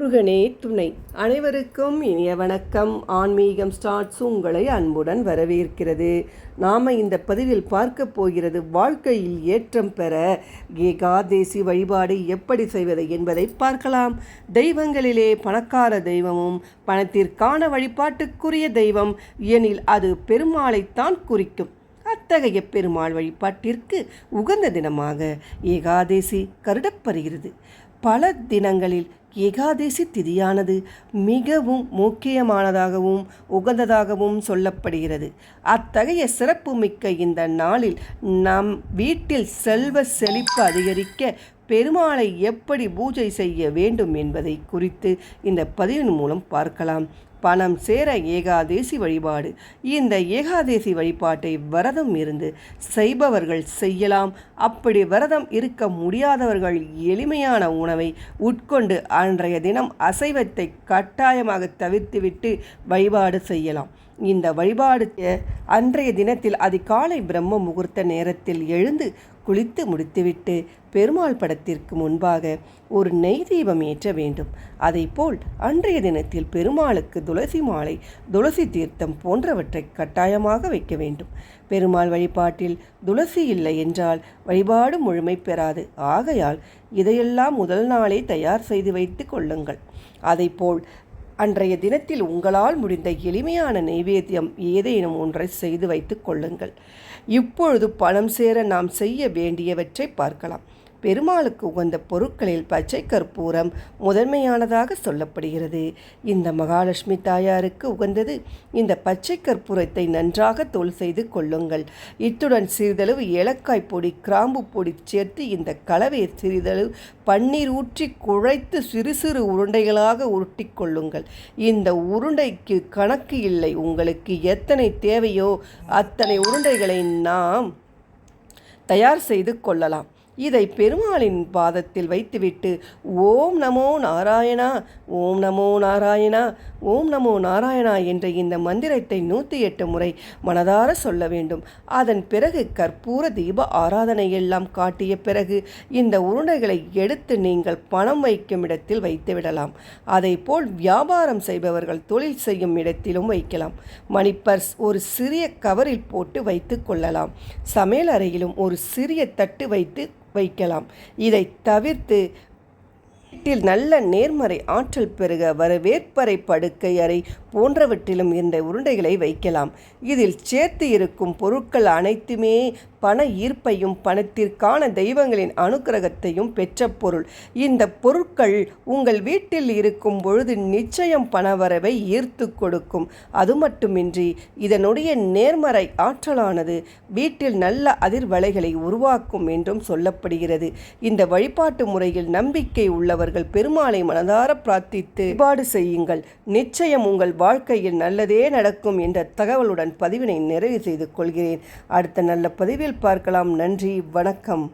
முருகனே துணை. அனைவருக்கும் இனிய வணக்கம். ஆன்மீகம் ஸ்டார்ட்ஸ் உங்களை அன்புடன் வரவேற்கிறது. நாம் இந்த பதிவில் பார்க்க போகிறது வாழ்க்கையில் ஏற்றம் பெற ஏகாதேசி வழிபாடு எப்படி செய்வது என்பதை பார்க்கலாம். தெய்வங்களிலே பணக்கார தெய்வமும் பணத்திற்கான வழிபாட்டுக்குரிய தெய்வம் எனில் அது பெருமாளைத்தான் குறிக்கும். அத்தகைய பெருமாள் வழிபாட்டிற்கு உகந்த தினமாக ஏகாதேசி கருடப்படுகிறது பல தினங்களில் ஏகாதேசி திதியானது மிகவும் முக்கியமானதாகவும் உகந்ததாகவும் சொல்லப்படுகிறது. அத்தகைய சிறப்புமிக்க இந்த நாளில் நம் வீட்டில் செல்வ செழிப்பு அதிகரிக்க பெருமாளை எப்படி பூஜை செய்ய வேண்டும் என்பதை குறித்து இந்த பதிவின் மூலம் பார்க்கலாம். பணம் சேர ஏகாதேசி வழிபாடு. இந்த ஏகாதேசி வழிபாட்டை விரதம் இருந்து செய்பவர்கள் செய்யலாம். அப்படி விரதம் இருக்க முடியாதவர்கள் எளிமையான உணவை உட்கொண்டு அன்றைய தினம் அசைவத்தை கட்டாயமாக தவிர்த்துவிட்டு வழிபாடு செய்யலாம். இந்த வழிபாடு அன்றைய தினத்தில் அதிகாலை பிரம்ம முகூர்த்த நேரத்தில் எழுந்து குளித்து முடித்துவிட்டு பெருமாள் படத்திற்கு முன்பாக ஒரு நெய் தீபம் ஏற்ற வேண்டும். போல் அன்றைய தினத்தில் பெருமாளுக்கு துளசி மாலை துளசி தீர்த்தம் போன்றவற்றை கட்டாயமாக வைக்க வேண்டும். பெருமாள் வழிபாட்டில் துளசி இல்லை என்றால் வழிபாடு முழுமை பெறாது. ஆகையால் இதையெல்லாம் முதல் நாளே தயார் செய்து வைத்து கொள்ளுங்கள். அதைப்போல் அன்றைய தினத்தில் உங்களால் முடிந்த எளிமையான நைவேத்தியம் ஏதேனும் ஒன்றை செய்து வைத்து கொள்ளுங்கள். இப்பொழுது பணம் சேர நாம் செய்ய வேண்டியவற்றை பார்க்கலாம். பெருமாளுக்கு உகந்த பொருட்களில் பச்சை கற்பூரம் முதன்மையானதாக சொல்லப்படுகிறது. இந்த மகாலட்சுமி தாயாருக்கு உகந்தது இந்த பச்சை கற்பூரத்தை நன்றாக தோல் செய்து கொள்ளுங்கள். இத்துடன் சிறிதளவு ஏலக்காய் பொடி கிராம்பு பொடி சேர்த்து இந்த கலவையை சிறிதளவு பன்னீர் ஊற்றி குழைத்து சிறு சிறு உருண்டைகளாக உருட்டி கொள்ளுங்கள். இந்த உருண்டைக்கு கணக்கு இல்லை. உங்களுக்கு எத்தனை தேவையோ அத்தனை உருண்டைகளை நாம் தயார் செய்து கொள்ளலாம். இதை பெருமாளின் பாதத்தில் வைத்துவிட்டு ஓம் நமோ நாராயணா ஓம் நமோ நாராயணா ஓம் நமோ நாராயணா என்ற இந்த மந்திரத்தை நூற்றி எட்டு முறை மனதார சொல்ல வேண்டும். அதன் பிறகு கற்பூர தீப ஆராதனை எல்லாம் காட்டிய பிறகு இந்த உருண்டைகளை எடுத்து நீங்கள் பணம் வைக்கும் இடத்தில் வைத்துவிடலாம் அதை போல் வியாபாரம் செய்பவர்கள் தொழில் செய்யும் இடத்திலும் வைக்கலாம். மணிப்பர்ஸ் ஒரு சிறிய கவரில் போட்டு வைத்து கொள்ளலாம். சமையல் அறையிலும் ஒரு சிறிய தட்டு வைத்து வைக்கலாம். இதை தவிர்த்து வீட்டில் நல்ல நேர்மறை ஆற்றல் பெருக வரவேற்பறை படுக்கை அறை போன்றவற்றிலும் இந்த உருண்டைகளை வைக்கலாம். இதில் சேர்த்து இருக்கும் பொருட்கள் அனைத்துமே பண ஈர்ப்பையும் பணத்திற்கான தெய்வங்களின் அனுக்கிரகத்தையும் பெற்ற பொருள். இந்த பொருட்கள் உங்கள் வீட்டில் இருக்கும் பொழுது நிச்சயம் பணவரவை ஈர்த்து கொடுக்கும். அது மட்டுமின்றி இதனுடைய நேர்மறை ஆற்றலானது வீட்டில் நல்ல அதிர்வலைகளை உருவாக்கும் என்றும் சொல்லப்படுகிறது. இந்த வழிபாட்டு முறையில் நம்பிக்கை அவர்கள் பெருமாளை மனதார பிரார்த்தித்து வழிபாடு செய்யுங்கள். நிச்சயம் உங்கள் வாழ்க்கையில் நல்லதே நடக்கும் என்ற தகவலுடன் பதிவினை நிறைவு செய்து கொள்கிறேன். அடுத்த நல்ல பதிவில் பார்க்கலாம். நன்றி. வணக்கம்.